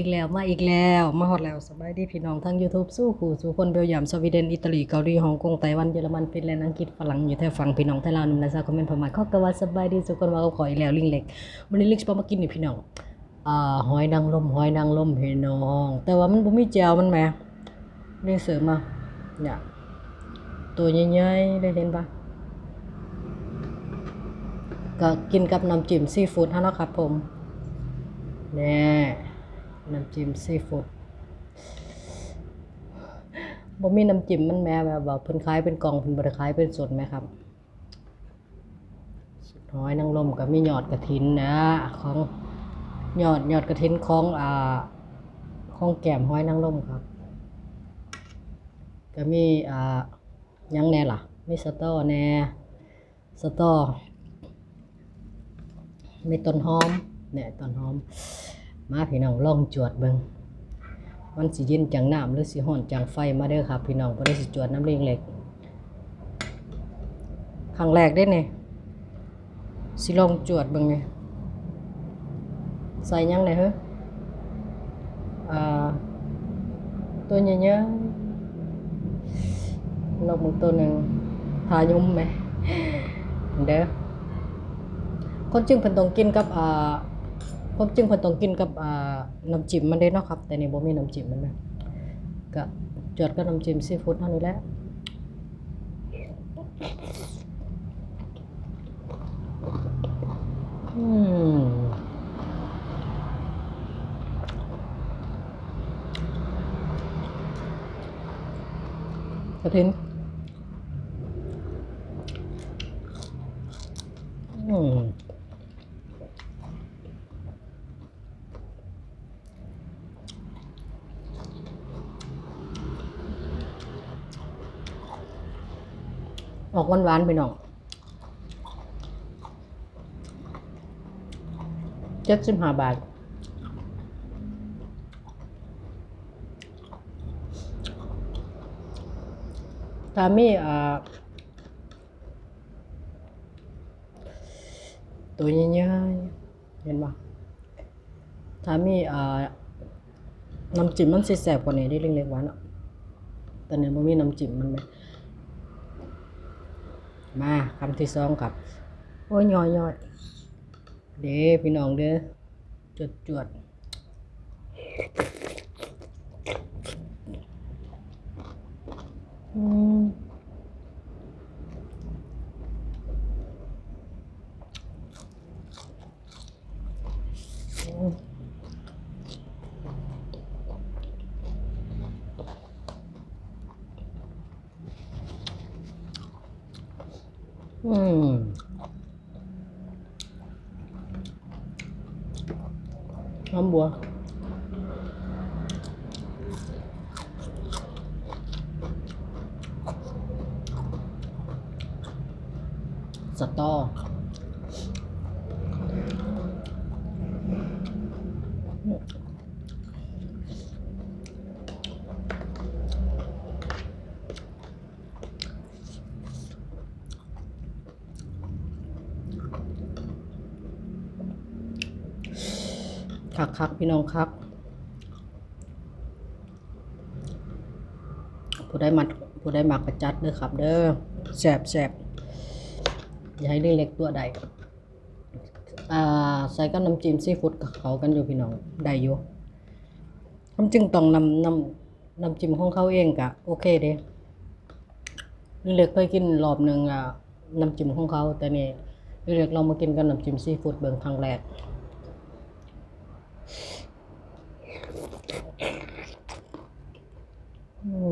อีกแล้วมาอีกแล้วมาฮอดแล้วสบายดีพี่น้องทั้ง YouTube สู้ขู่สู่คนเบลยามสวีเดนอิตาลีเกาหลีฮ่องกงไต้หวันเยอรมันฟินแลนด์อังกฤษฝรั่งอยู่แถวฝั่งพี่น้องไทยลาวนุ่มและสาคอมเมนต์พม่าขอกะว่าสบายดีสุกคนว่าก็ขออีกแล้วลิงเล็กวันนี้ลิงสิมากินนี่พี่น้องอ่าหอยนางรมหอยนางรมพี่น้องแต่ว่ามันบ่มีแจ่วมันแหมนี่เสริมมาเนี่ยตัวใหญ่ๆได้เห็นปะก็กินกับน้ำจิ้มซีฟู้ดเฮาเนาะครับผมแน่ น้ำจิ้มซีฟู้ดบ่มีน้ำจิ้มมันแม่แบบว่าเพิ่นขายเป็นกล่องเพิ่นบ่ได้ขายเป็นสดไหมครับสุดหอยนางรมก็มียอดกระถินนะของยอดยอดกระถินของอ่าของแก้มหอยนางรมครับ ก็มีอ่ายังแน่ล่ะมีสตอแน่สตอมีต้นหอมเนี่ยต้นหอม มาพี่น้องลองจวดเบิงมันสิเย็นจังน้ำหรือสิร้อนจังไฟมาเด้อครับ พี่น้องบ่ได้สิจวดน้ำเลี้ยงเหล็กครั้งแรกเด้นี่สิลองจวดเบิงนี่ใส่ยังไดเฮ้อ่าตัวใหญ่ๆลองมึงตัวหนึ่งทายุ่มไหมเด้อคนจึงเพิ่นต้องกินกับอ่า ความจริงเพิ่นต้องกินกับน้ำจิ้มมันเด้เนาะครับ แต่นี่บ่มีน้ำจิ้มมันนะก็จวดกับน้ำจิ้มซีฟู้ดเท่านี้แหละอืมกระถินอืม ออกหวานๆไปน้องเจ็ดสิบห้าบาทถ้ามีอ่าตัวใหญ่ๆเห็นปะถ้ามีอ่าน้ำจิ้มมันสิแสบกว่านี้ได้เล็กๆหวานอะแต่เนี่ยมันมีน้ำจิ้มมันไหม มาคำที่สองครับ โอ้ยย่อยย่อยเด้พี่น้องเด้อจวดจวดอืม อืมน้ำบัวสตอ คักคักพี่น้องคักผู้ได้มัดผู้ได้หมักกระจัดเด้อครับ เด้อแสบแสบอย่าให้เรื่องเล็กตัวใดอ่าใส่กับน้ำจิ้มซีฟู้ดกับเขากันอยู่พี่น้องได้อยู่ความจริงต้องนำนำน้ำจิ้มของเขาเองกะโอเคเด้เรื่องเล็กเคยกินรอบหนึ่งอะน้ำจิ้มของเขาแต่นี่เรื่องเล็กเรามากินกับน้ำจิ้มซีฟู้ดเบิ่งครั้งแรก อื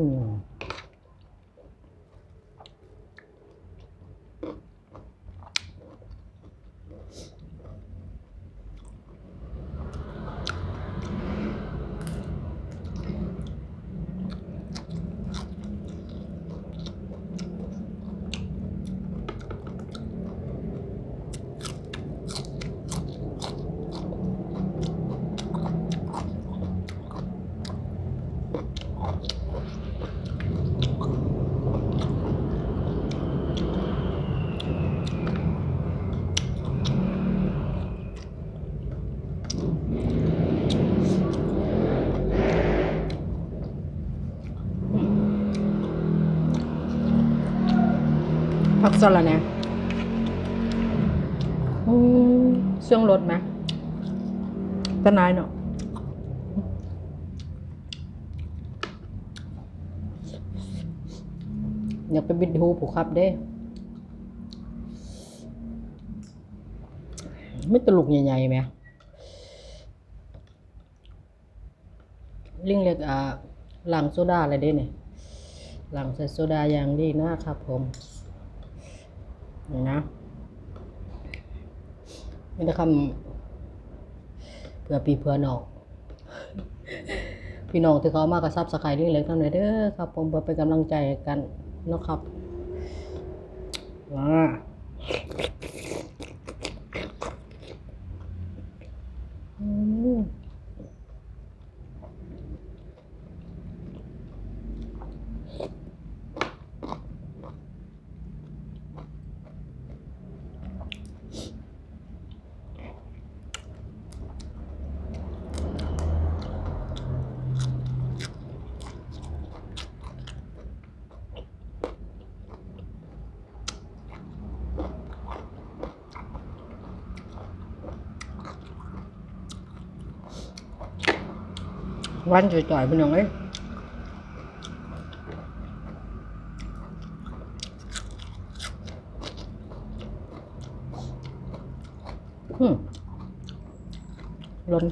มกสละแหนะอืมเสื่องรถไหมตะนายเนาะอยากไปบิดหูผูกขับเด้ไม่ตลุกใหญ่ๆไหมลิงเล็กอ่าหลังโซดาอะไรเด้เนี่ยหลังใส่โซดาอย่างดีนะครับผม นี่นะไม่ได้คำเพื่อปีเพื่อน้อง พี่น้องที่เขามากระซับสไครลิงเล็กทำหน่อยเด้อครับ ผมเพื่อเป็นกำลังใจกันนะครับว้า อืม วันจ่อยๆพี่น้องเอ้ยอืมล้น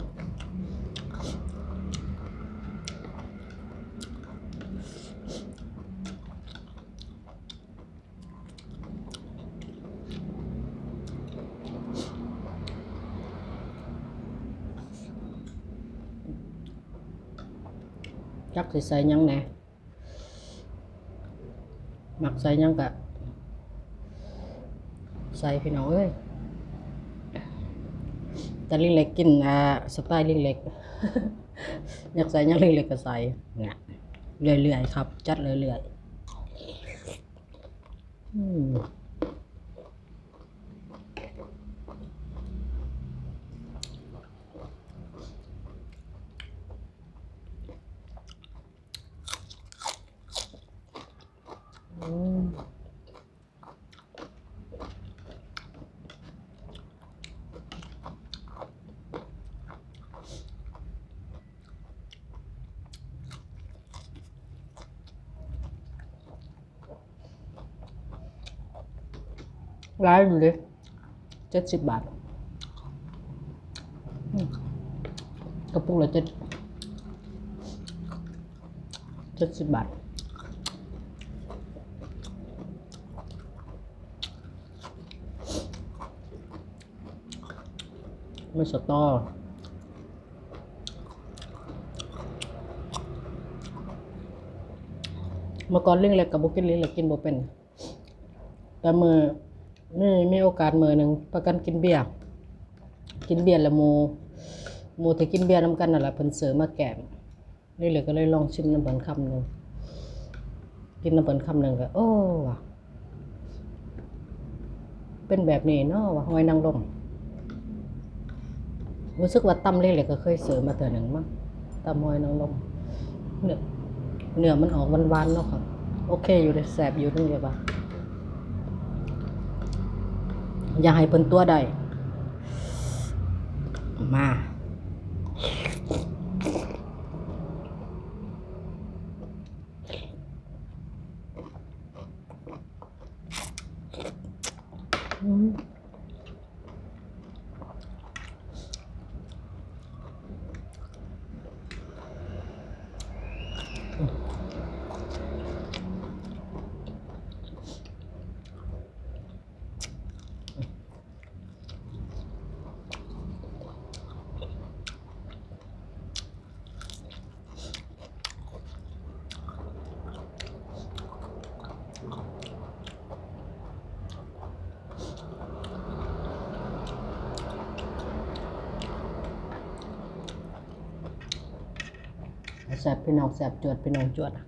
จักสิใส่ยังแหน่มักใส่ยังกะใส่พี่น้องเอ้ยแต่ลิงเล็กกินอ่าสไตล์ลิงเล็ก อยากใส่ยังลิงเล็กก็ใส่เนี่ยเรื่อยๆครับ จัดเรื่อยๆอืมอืม ร้ายอยู่เลยเจ็ดสิบบาทกระปุกละเจ็ดเจ็ดสิบบาทไม่สตอเมื่อก่อนเรื่องเล็กกับบุกินเล็กเล็กกินบ่เป็น แต่มือ นี่มีโอกาสมือหนึ่งประกันกินเบียร์กินเบียร์ละหมูหมูที่กินเบียร์น้ำกันนั่นแหละเพิ่นเสริมมาแกมนี่เลยก็เลยลองชิมน้ำเปิ้นคำหนึ่งกินน้ำเปิ้นคำหนึ่งก็โอ้ว่ะเป็นแบบนี้เนาะว่ะหอยนางรมรู้สึกว่าตำเล็กๆก็เคยเสริมมาเตือหนึ่งมั้งตำมอยนางรมเนื้อเนื้อมันออกหวานๆเนาะครับโอเคอยู่เลยแสบอยู่นั่นเลยว่า อย่าให้เพิ่นตัวใดมาอืม แสบพี่น้องแสบจวดพี่น้องจวดอะ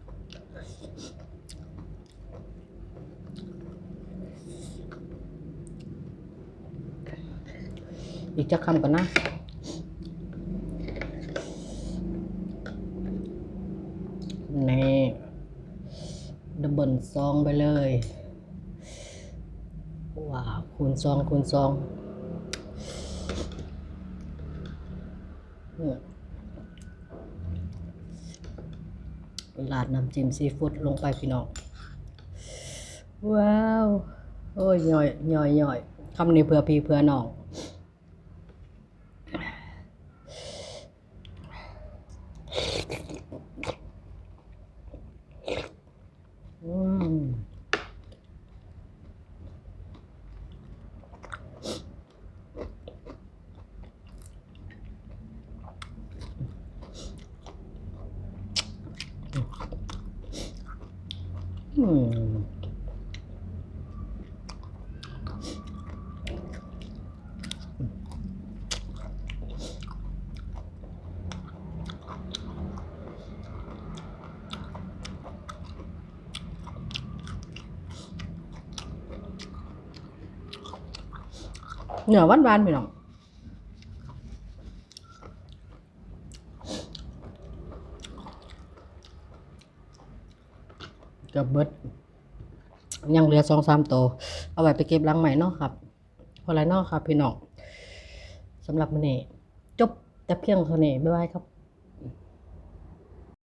อีกจะคำก่อนนะนี่ดับเบิลซองไปเลยว้าคูณสองคูณสองอืม ราดน้ำจิ้มซีฟู้ดลงไปพี่น้อง ว้าว โอ้ยย่อยย่อยย่อยคำนี้เพื่อพี่เพื่อน้องอืม อืมเนื้อห วานๆพี่น้องเกับเบิดยังเหลือสองสามตัวเอาไว้ไปเก็บหลังใหม่เนาะครับพอไรเนาะครับพี่น้องสำหรับมันนี่จบแต่เพียงเท่านี้บ๊ายบายครับ